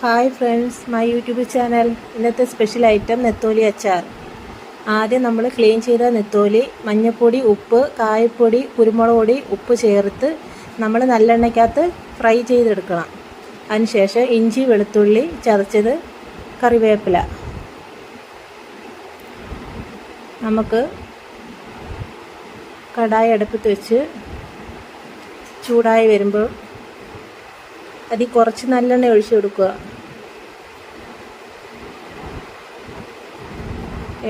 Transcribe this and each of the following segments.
Hi friends my YouTube channel. ഇന്നത്തെ special item നെത്തോലി അച്ചാർ. ആദ്യം നമ്മൾ ക്ലീൻ ചെയ്ത നെത്തോലി മഞ്ഞൾപ്പൊടി ഉപ്പ് കായപ്പൊടി കുരുമുളക് പൊടി ഉപ്പ് ചേർത്ത് നമ്മൾ നല്ലെണ്ണയ്ക്കകത്ത് ഫ്രൈ ചെയ്തെടുക്കണം. അതിനുശേഷം ഇഞ്ചി വെളുത്തുള്ളി ചതച്ചത് കറിവേപ്പില. നമുക്ക് കടായി അടുപ്പത്ത് വെച്ച് ചൂടായി വരുമ്പോൾ അതിൽ കുറച്ച് നല്ലെണ്ണ ഒഴിച്ചു കൊടുക്കുക.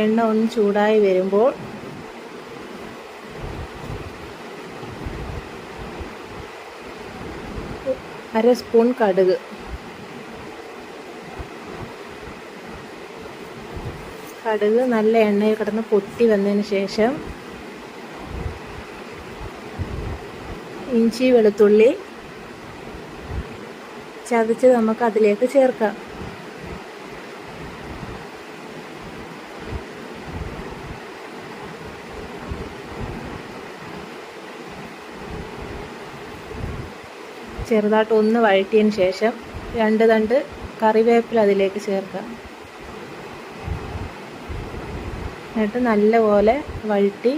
എണ്ണ ഒന്ന് ചൂടായി വരുമ്പോൾ അര സ്പൂൺ കടുക്. കടുക് നല്ല എണ്ണയിൽ കിടന്ന് പൊട്ടി വന്നതിന് ശേഷം ഇഞ്ചി വെളുത്തുള്ളി ചതച്ച് നമുക്ക് അതിലേക്ക് ചേർക്കാം. ചെറുതായിട്ട് ഒന്ന് വഴറ്റിയതിന് ശേഷം രണ്ട് തണ്ട് കറിവേപ്പില അതിലേക്ക് ചേർക്കാം. എന്നിട്ട് നല്ലപോലെ വഴറ്റി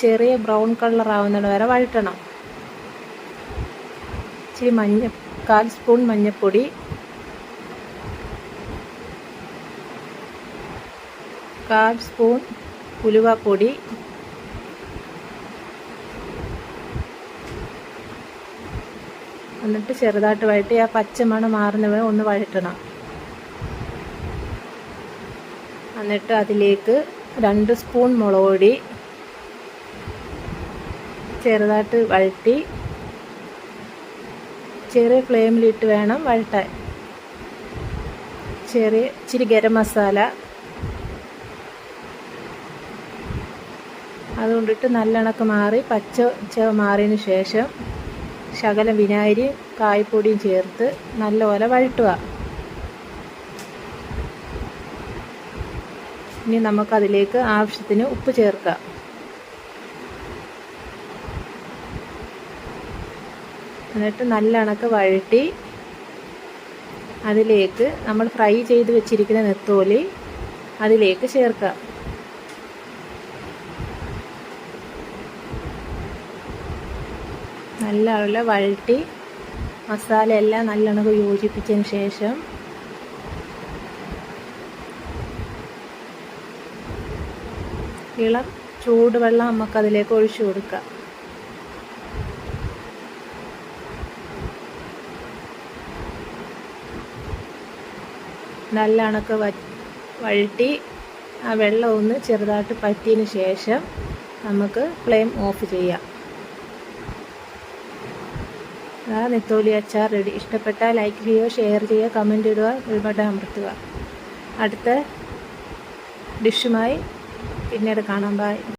ചെറിയ ബ്രൗൺ കളർ ആവുന്നിടം വരെ വഴറ്റണം. ഇച്ചിരി മഞ്ഞ കാൽ സ്പൂൺ മഞ്ഞൾപ്പൊടി കാൽ സ്പൂൺ ഉലുവപ്പൊടി. എന്നിട്ട് ചെറുതായിട്ട് വഴറ്റി ആ പച്ചമണം മാറുന്നവരെ ഒന്ന് വഴറ്റണം. എന്നിട്ട് അതിലേക്ക് രണ്ട് സ്പൂൺ മുളക് പൊടി ചെറുതായിട്ട് വഴറ്റി ചെറിയ ഫ്ലെയിമിലിട്ട് വേണം വഴട്ടാൻ. ചെറിയ ഇച്ചിരി ഗരം മസാല. അതുകൊണ്ടിട്ട് നല്ലണക്ക് മാറി പച്ച ച മാറിയതിന് ശേഷം ശകലം വിനാഗിരി കായ്പൊടിയും ചേർത്ത് നല്ലപോലെ വഴട്ടുക. ഇനി നമുക്കതിലേക്ക് ആവശ്യത്തിന് ഉപ്പ് ചേർക്കാം. എന്നിട്ട് നല്ല അണക്ക് വഴട്ടി അതിലേക്ക് നമ്മൾ ഫ്രൈ ചെയ്ത് വെച്ചിരിക്കുന്ന നെത്തോലി അതിലേക്ക് ചേർക്കാം നല്ല ഉള്ള വഴട്ടി മസാല എല്ലാം നല്ലോണം യോജിപ്പിച്ചതിന് ശേഷം ഇളം ചൂടുവെള്ളം നമുക്കതിലേക്ക് ഒഴിച്ചു കൊടുക്കാം നല്ല വ വഴറ്റി ആ വെള്ളം ഒന്ന് ചെറുതായിട്ട് പറ്റിയതിന് ശേഷം നമുക്ക് ഫ്ലെയിം ഓഫ് ചെയ്യാം. ആ നെത്തോലി അച്ചാർ റെഡി. ഇഷ്ടപ്പെട്ടാൽ ലൈക്ക് ചെയ്യുക ഷെയർ ചെയ്യുക കമന്റ് ഇടുക ഒരുപാട് അമർത്തുക. അടുത്ത ഡിഷുമായി പിന്നീട് കാണാം. ബായ്